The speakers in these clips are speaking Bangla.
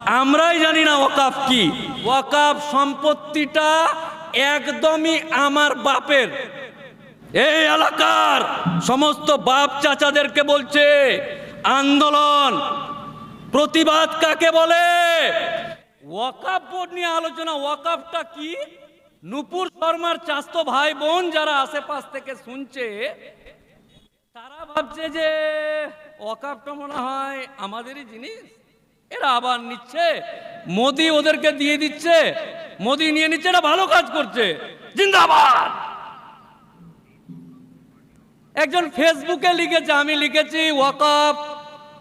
আমরাই জানি না ওয়াকাফ কি। ওয়াকাফ সম্পত্তিটা একদমই আমার বাপের। এই এলাকার সমস্ত বাপ চাচাদেরকে বলছে, আন্দোলন, প্রতিবাদ কাকে বলে? ওয়াকাফ বোর্ড নিয়ে আলোচনা, ওয়াকাফটা কি? নুপুর শর্মার চাস্তো ভাই বোন যারা আশেপাশ থেকে শুনছে, তারা ভাবছে যে ওয়াকাফটা মনে হয় আমাদেরই জিনিস। এরা আবার নিচ্ছে। মোদি ওদেরকে দিয়ে দিচ্ছে। মোদি নিয়ে নিচ্ছে এটা ভালো কাজ করছে। জিন্দাবাদ! একজন ফেসবুকে লিখেছে, আমি লিখেছি, ওয়াকাফ,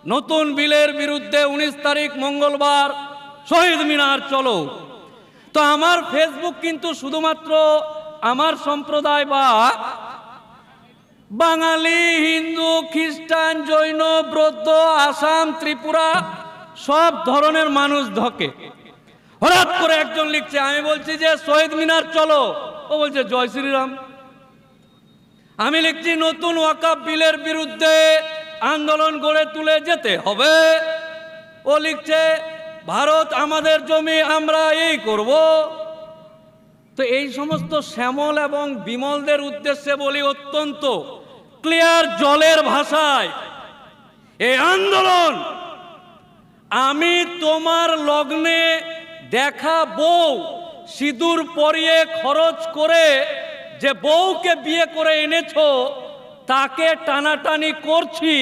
নতুন বিলের বিরুদ্ধে উনিশ তারিখ মঙ্গলবার শহীদ মিনার, চলো। তো আমার ফেসবুক কিন্তু শুধুমাত্র আমার সম্প্রদায় বা বাঙালি, হিন্দু, খ্রিস্টান, জৈন, বৌদ্ধ, আসাম, ত্রিপুরা সব ধরনের মানুষ ধকে। হঠাৎ করে একজন লিখছে, আমি বলছি যে, শহীদ মিনার চলো। ও বলছে, জয় শ্রীরাম। আমি লিখছি, নতুন ওয়াকাব বিলের বিরুদ্ধে আন্দোলন গড়ে তুলে যেতে হবে। ও লিখছে, ভারত আমাদের জমি, আমরা এই করব। তো এই সমস্ত শ্যামল এবং বিমলদের উদ্দেশ্যে বলি অত্যন্ত ক্লিয়ার জলের ভাষায়, এই আন্দোলন আমি তোমার লগ্নে দেখা বউ সিঁদুর পরিয়ে খরচ করে যে বউকে বিয়ে করে এনেছো, তাকে টানাটানি করছি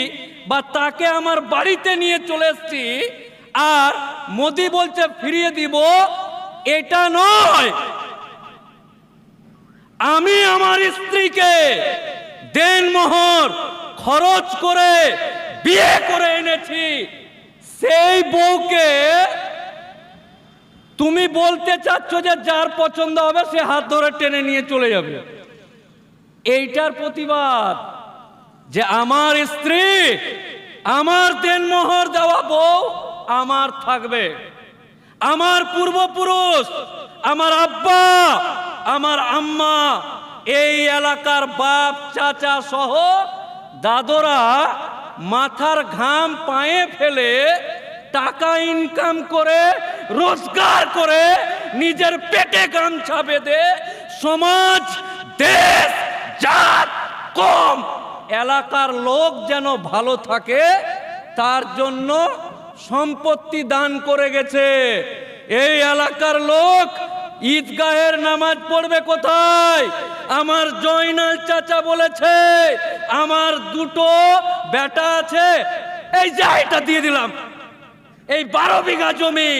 বা তাকে আমার বাড়িতে নিয়ে চলে এসছি। আর মোদি বলছে, ফিরিয়ে দিব। এটা নয়। আমি আমার স্ত্রীকে দেনমোহর খরচ করে বিয়ে করে এনেছি। সেই বউকে তুমি বলতে চাচ্ছ যে যার পছন্দ হবে সে হাত ধরে টেনে নিয়ে চলে যাবে। এইটার প্রতিবাদ যে আমার স্ত্রী, আমার দেনমোহর দেওয়া বউ আমার থাকবে। আমার পূর্বপুরুষ, আমার আব্বা, আমার আম্মা, এই এলাকার বাপ, চাচা সহ দাদরা মাথার ঘাম পায়ে ফেলে টাকা ইনকাম করে, রোজগার করে নিজের পেটে গামছা বেঁধে সমাজ, দেশ, জাত, কম, এলাকার লোক যেন ভালো থাকে, তার জন্য সম্পত্তি দান করে গেছে। এই এলাকার লোক ঈদগাহের নামাজ পড়বে কোথায়? আমার জয়নাল চাচা বলেছে, আমার দুটো বেটা আছে, এই যা এটা দিয়ে দিলাম। এই বারো বিঘা জমি,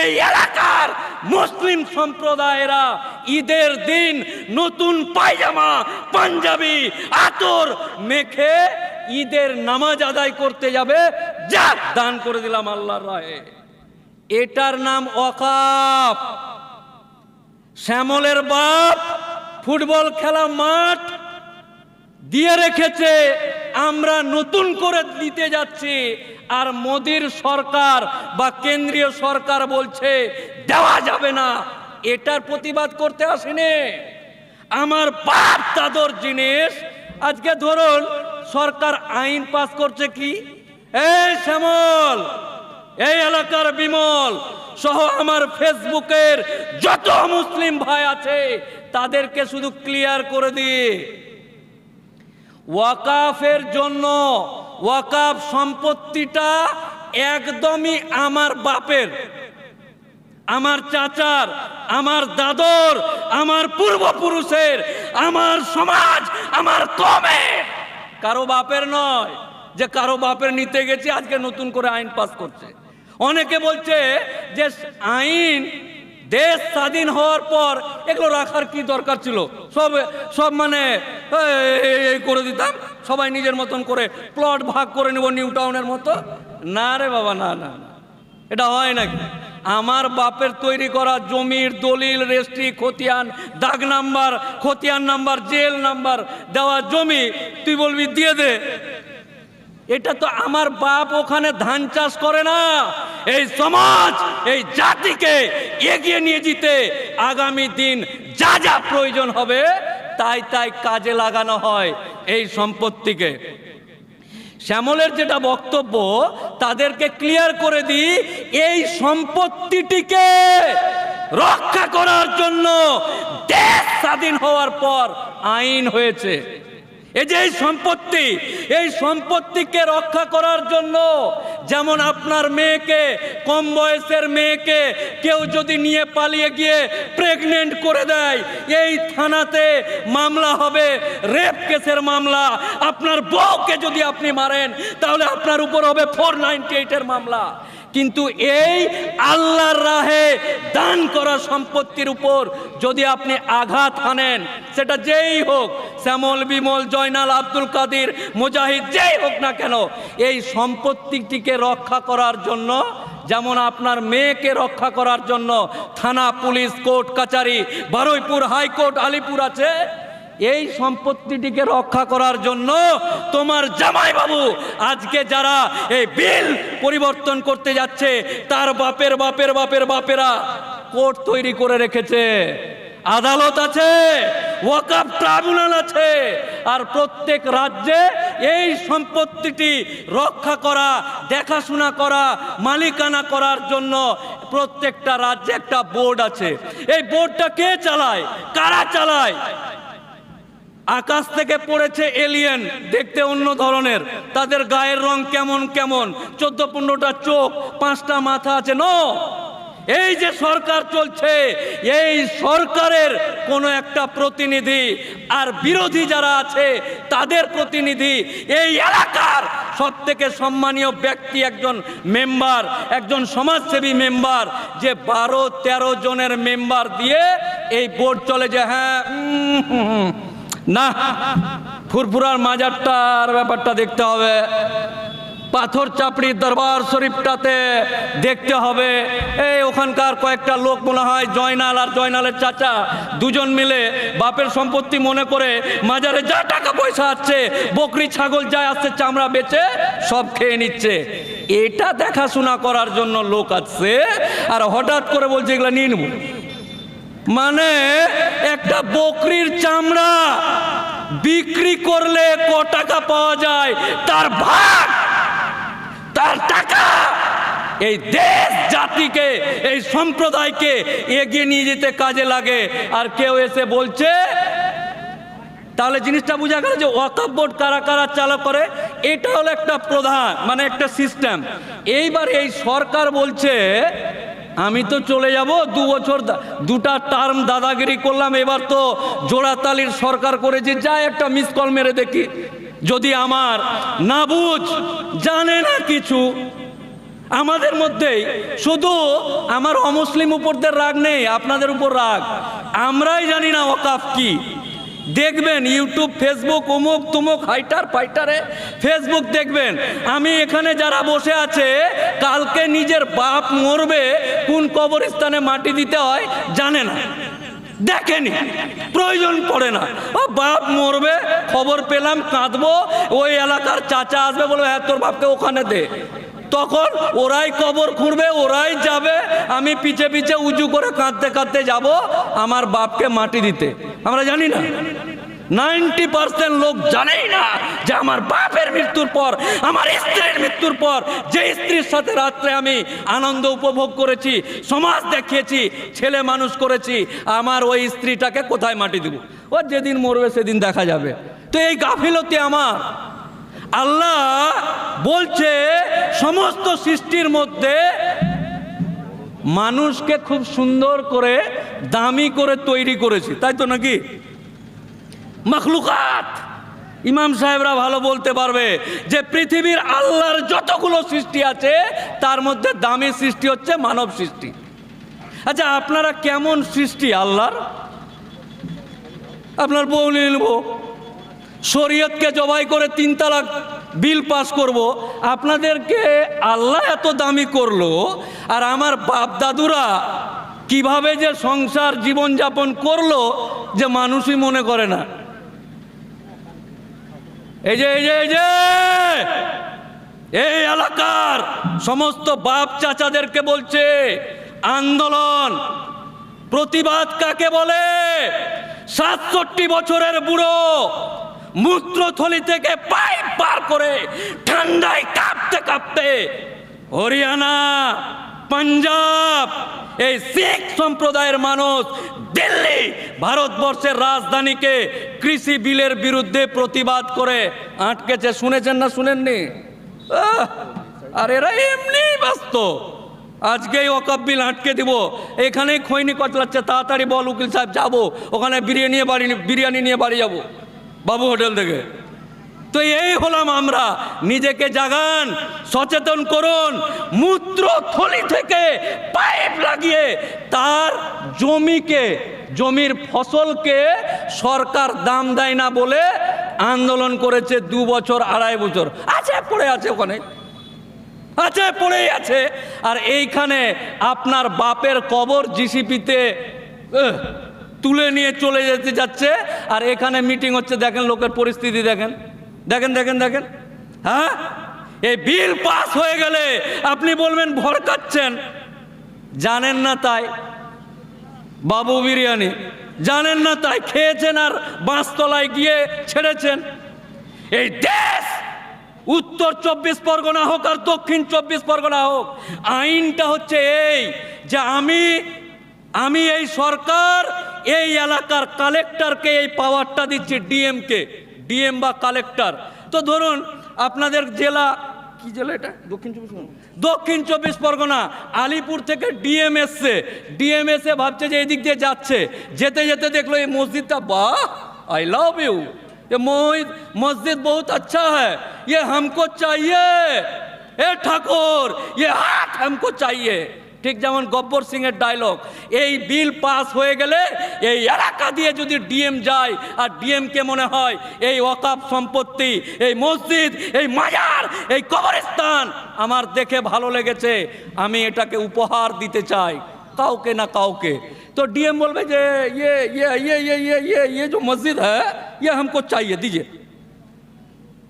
এই এলাকার মুসলিম সম্প্রদায়েরা ঈদের দিন নতুন পায়জামা, পাঞ্জাবি, আতর মেখে ঈদের নামাজ আদায় করতে যাবে। যা, দান করে দিলাম আল্লাহর রাহে এটার নাম অকাপ শ্যামলের বাপ ফুটবল খেলা মাঠ দিয়ে রেখেছে, আমরা নতুন করে দিতে যাচ্ছি। আর মোদির সরকার বা কেন্দ্রীয় সরকার বলছে, দেওয়া যাবে না। এটার প্রতিবাদ করতে আসেনি। আমার বাপ দাদর জিনিস, আজকে ধরুন সরকার আইন পাস করছে কি? এই শ্যামল এই এলাকার বিমল সহ আমার ফেসবুকের যত মুসলিম ভাই আছে, তাদেরকে শুধু ক্লিয়ার করে দিয়ে ওয়াকাফের জন্য ওয়াকাফ সম্পত্তিটা একদমই আমার বাপের, আমার চাচার, আমার দাদর, আমার পূর্বপুরুষের, আমার সমাজ, আমার কমের কারও বাপের নয় যে কারও বাপের নিতে গেছে, আজকে নতুন করে আইন পাস করছে। অনেকে বলছে যে আইন দেশ স্বাধীন হওয়ার পর এগুলো রাখার কি দরকার ছিল? সব সব মানে এই, করে দিতাম। সবাই নিজের মতন করে প্লট ভাগ করে নেব নিউ টাউনের মতো। না রে বাবা না না এটা হয় নাকি? আমার বাপের তৈরি করা জমির দলিল রেস্ট্রি খতিয়ান দাগ নাম্বার খতিয়ান নাম্বার জেল নাম্বার দেওয়া জমি তুই বলবি দিয়ে দে। এটা তো আমার বাপ ওখানে ধান চাষ করে না। এই সমাজ, এই জাতিকে এগিয়ে নিয়ে যেতে আগামী দিন যা যা প্রয়োজন হবে, তাই তাই কাজে লাগানো হয় এই সম্পত্তিকে। শ্যামলের যেটা বক্তব্য, তাদেরকে ক্লিয়ার করে দিই, এই সম্পত্তিটিকে রক্ষা করার জন্য দেশ স্বাধীন হওয়ার পর আইন হয়েছে। এই যে এই সম্পত্তি, এই সম্পত্তিকে রক্ষা করার জন্য যেমন আপনার মেয়েকে, কম বয়সের মেয়েকে কেউ যদি নিয়ে পালিয়ে গিয়ে প্রেগনেন্ট করে দেয়, এই থানাতে মামলা হবে রেপ কেসের মামলা। আপনার বউকে যদি আপনি মারেন, তাহলে আপনার উপর হবে ফোর নাইনটি এইটের মামলা। কিন্তু এই আল্লাহর রাহে দান করা সম্পত্তির উপর যদি আপনি আঘাত হানেন, সেটা যেই হোক, শ্যামল, বিমল, জয়নাল, আব্দুল কাদির, মুজাহিদ, যেই হোক না কেন, এই সম্পত্তিটিকে রক্ষা করার জন্য, যেমন আপনার মেয়েকে রক্ষা করার জন্য থানা, পুলিশ, কোর্ট, কাচারি, বারুইপুর হাইকোর্ট, আলিপুর আছে এই সম্পত্তিটিকে রক্ষা করার জন্য তোমার জামাই বাবু আজকে যারা এই বিল পরিবর্তন করতে যাচ্ছে, তার বাপের বাপের বাপের বাপেরা কোর্ট তৈরি করে রেখেছে। আদালত আছে, ওয়াকাফ ট্রাইব্যুনাল আছে, আর প্রত্যেক রাজ্যে এই সম্পত্তিটি রক্ষা করা, দেখাশোনা করা, মালিকানা করার জন্য প্রত্যেকটা রাজ্যে একটা বোর্ড আছে। এই বোর্ডটা কে চালায়? কারা চালায়? আকাশ থেকে পড়েছে এলিয়েন দেখতে অন্য ধরনের। তাদের গায়ের রং কেমন কেমন? চোদ্দ পনেরোটা চোখ, পাঁচটা মাথা আছে ন এই যে সরকার চলছে, এই সরকারের কোনো একটা প্রতিনিধি আর বিরোধী যারা আছে, তাদের প্রতিনিধি এই এলাকার সব থেকে সম্মানীয় ব্যক্তি একজন মেম্বার একজন সমাজসেবী মেম্বার যে বারো তেরো জনের মেম্বার দিয়ে এই বোর্ড চলে যে হ্যাঁ না, ফুরফুরার মাজারটার ব্যাপারটা দেখতে হবে। পাথর চাপড়ি দরবার শরীফটাতে দেখতে হবে। এই ওখানকার কয়েকটা লোক মনে হয় জয়নাল আর জয়নালের চাচা, দুজন মিলে বাপের সম্পত্তি মনে করে মাজারে যা টাকা পয়সা আছে, বকরি, ছাগল যা আসছে চামড়া বেচে সব খেয়ে নিচ্ছে। এটা দেখাশোনা করার জন্য লোক আছে, আর হঠাৎ করে বলছে, এগুলো নিয়ে নেব। মানে একটা বকরির চামড়া বিক্রি করলে ক টাকা পাওয়া যায়? তার ভাগ, তার টাকা এই দেশ জাতিকে, এই সম্প্রদায়কে এগিয়ে নিয়ে যেতে কাজে লাগে। আর কেউ এসে বলছে, তাহলে জিনিসটা বোঝা গেল যে ওয়াকাব বোর্ড কারা কারা চালু করে? এটা হলো একটা প্রধান মানে একটা সিস্টেম। এইবার এই সরকার বলছে আমি তো চলে যাব, দু বছর দুটা টার্ম দাদাগিরি করলাম, এবার তো জোড়াতালির সরকার করেছে, যা একটা মিস কল মেরে দেখি। যদি আমার না বুঝ, জানে না কিছু। আমাদের মধ্যেই শুধু আমার অমুসলিম উপরদের রাগ নেই, আপনাদের উপর রাগ। আমরাই জানি না ওকাফ কি। দেখবেন ইউটিউব ফেসবুক অমুক তুমুক হাইটার ফাইটারে ফেসবুক দেখবেন। আমি এখানে যারা বসে আছে, কালকে নিজের বাপ মরবে, কোন কবরস্থানে মাটি দিতে হয় জানে না। দেখেনি, প্রয়োজন পড়ে না। ও বাপ মরবে, খবর পেলাম, কাঁদবো, ওই এলাকার চাচা আসবে বলবে হ্যাঁ তোর বাপকে ওখানে দে। তখন ওরাই কবর খুঁড়বে, ওরাই যাবে। আমি পিছে পিছে উঁচু করে কাঁদতে কাঁদতে যাব আমার বাপকে মাটি দিতে। আমরা জানি না। নাইনটি পার্সেন্ট লোক জানেই না যে আমার বাপের মৃত্যুর পর, আমার স্ত্রীর মৃত্যুর পর, যে স্ত্রীর সাথে রাত্রে আমি আনন্দ উপভোগ করেছি, সমাজ দেখিয়েছি, ছেলে মানুষ করেছি, আমার ওই স্ত্রীটাকে কোথায় মাটি দেব? ও যেদিন মরবে সেদিন দেখা যাবে। তো এই গাফিলতি আমার। আল্লাহ বলছে, সমস্ত সৃষ্টির মধ্যে মানুষকে খুব সুন্দর করে, দামি করে তৈরি করেছি। তাই তো নাকি? মখলুকাত। ইমাম সাহেবরা ভালো বলতে পারবে যে, পৃথিবীর আল্লাহর যতগুলো সৃষ্টি আছে, তার মধ্যে দামি সৃষ্টি হচ্ছে মানব সৃষ্টি। আচ্ছা আপনারা কেমন সৃষ্টি আল্লাহর? আপনার বউ নিয়ে নেব। শরীয়তকে জবাই করে তিন তালাক বিল পাস করব। আপনাদেরকে আল্লাহ এত দামি করল, আর আমার বাপ দাদুরা কীভাবে যে সংসার জীবনযাপন করল যে মানুষই মনে করে না। এই যে এই যে এই যে, এই এলাকার সমস্ত বাপ চাচাদেরকে বলছে, আন্দোলন, প্রতিবাদ কাকে বলে? সাতষট্টি বছরের বুড়ো মূত্রথলি থেকে পাইপ পার করে ঠান্ডায় কাঁপতে কাঁপতে হরিয়ানা, পাঞ্জাব, এই শিখ সম্প্রদায়ের মানুষ দিল্লি ভারতবর্ষের রাজধানীকে কৃষি বিলের বিরুদ্ধে প্রতিবাদ করে আটকেছে। শুনেছেন না শুনেননি? আর এরা এমনি ব্যস্ত। আজকেই ওকাব বিল আটকে দিব। এখানেই খৈনি কচলাচ্ছে তাড়াতাড়ি বল উকিল সাহেব, যাব। ওখানে বিরিয়ানি বাড়ি বিরিয়ানি নিয়ে বাড়ি যাব। বাবু হোটেল থেকে। তো এই হলাম আমরা। নিজেকে জাগান, সচেতন করুন মূত্র থলি থেকে পাইপ লাগিয়ে তার জমিকে, জমির ফসলকে সরকার দাম দেয় না বলে আন্দোলন করেছে দু বছর, আড়াই বছর। আছে, পড়ে আছে ওখানে। আছে, পড়েই আছে। আর এইখানে আপনার বাপের কবর জিসিপিতে তুলে নিয়ে চলে যেতে যাচ্ছে, আর এখানে মিটিং হচ্ছে, দেখেন লোকের পরিস্থিতি দেখেন। দেখেন দেখেন দেখেন। হ্যাঁ? এই বিল পাস হয়ে গেলে আপনি বলবেন ভরকাচ্ছেন জানেন না তাই। বাবু বিরিয়ানি। জানেন না তাই খেয়েছেন আর বাঁশতলায় গিয়ে ছেড়েছেন। এই দেশ উত্তর চব্বিশ পরগনা হোক আর দক্ষিণ চব্বিশ পরগনা হোক, আইনটা হচ্ছে এই যে আমি আমি এই সরকার এই এলাকার কালেক্টরকে এই পাওয়ারটা দিচ্ছি ডিএমকে ডিএম বা কালেক্টর তো ধরুন আপনাদের জেলা কি জেলা এটা দক্ষিণ চব্বিশ পরগনা দক্ষিণ চব্বিশ পরগনা আলিপুর থেকে ডিএম এসছে ডিএম এসে ভাবছে যে এদিক দিয়ে যাচ্ছে যেতে যেতে দেখলো এই মসজিদটা বাহ आई लव यू ये मोहित मस्जिद बहुत अच्छा है ये हमको चाहिए ए ठाकुर ये हाथ हमको चाहिए ঠিক যেমন গব্বর সিং এর ডায়লগ এই বিল পাস হয়ে গেলে এই এলাকা দিয়ে যদি ডিএম যায় আর ডিএম কে মনে হয় এই ওয়াকাব সম্পত্তি এই মসজিদ এই মাজার এই কবরস্থান আমার দেখে ভালো লেগেছে আমি এটাকে উপহার দিতে চাই কাউকে না কাউকে तो डीएम बोल भाई ये ये ये ये ये ये ये ये जो मस्जिद है ये हमको चाहिए दीजिए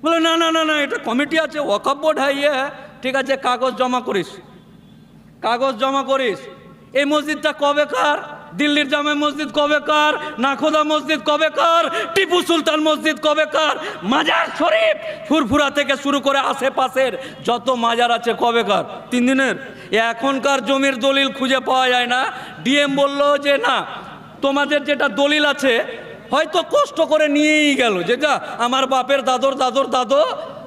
বলে না না না না এটা কমিটি আছে ওয়াকফ বোর্ড হ্যাঁ ইয়ে হ্যাঁ ঠিক আছে কাগজ জমা করিস কাগজ জমা করিস। এই মসজিদটা কবে কার? দিল্লির জামে মসজিদ কবেকার নাখোদা মসজিদ কবে কার? টিপু সুলতান মসজিদ কবে কার? মাজার শরীফ ফুরফুরা থেকে শুরু করে আশেপাশের যত মাজার আছে কবে কার? তিন দিনের? এখনকার জমির দলিল খুঁজে পাওয়া যায় না। ডিএম বলল যে, না, তোমাদের যেটা দলিল আছে হয়তো কষ্ট করে নিয়েই গেল যে যা আমার বাপের দাদর দাদর, দাদো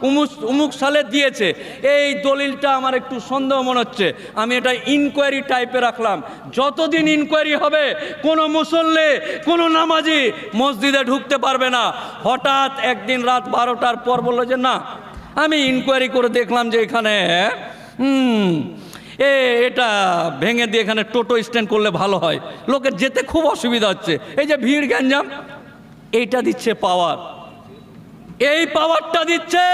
উমুক উমুক সালে দিয়েছে। এই দলিলটা আমার একটু সন্দেহ মনে হচ্ছে। আমি এটা ইনকোয়ারি টাইপে রাখলাম। যতদিন ইনকোয়ারি হবে, কোনো মুসল্লি, কোনো নামাজি মসজিদে ঢুকতে পারবে না। হঠাৎ একদিন রাত বারোটার পর বলল যে, না, আমি ইনকোয়ারি করে দেখলাম যে এখানে, হুম এ, এটা ভেঙে দিয়ে এখানে টোটো স্ট্যান্ড করলে ভালো হয়। লোকের যেতে খুব অসুবিধা হচ্ছে। এই যে ভিড় গ্যাঞ্জাম, এইটা দিচ্ছে পাওয়ার এই পাওয়ারটা দিচ্ছে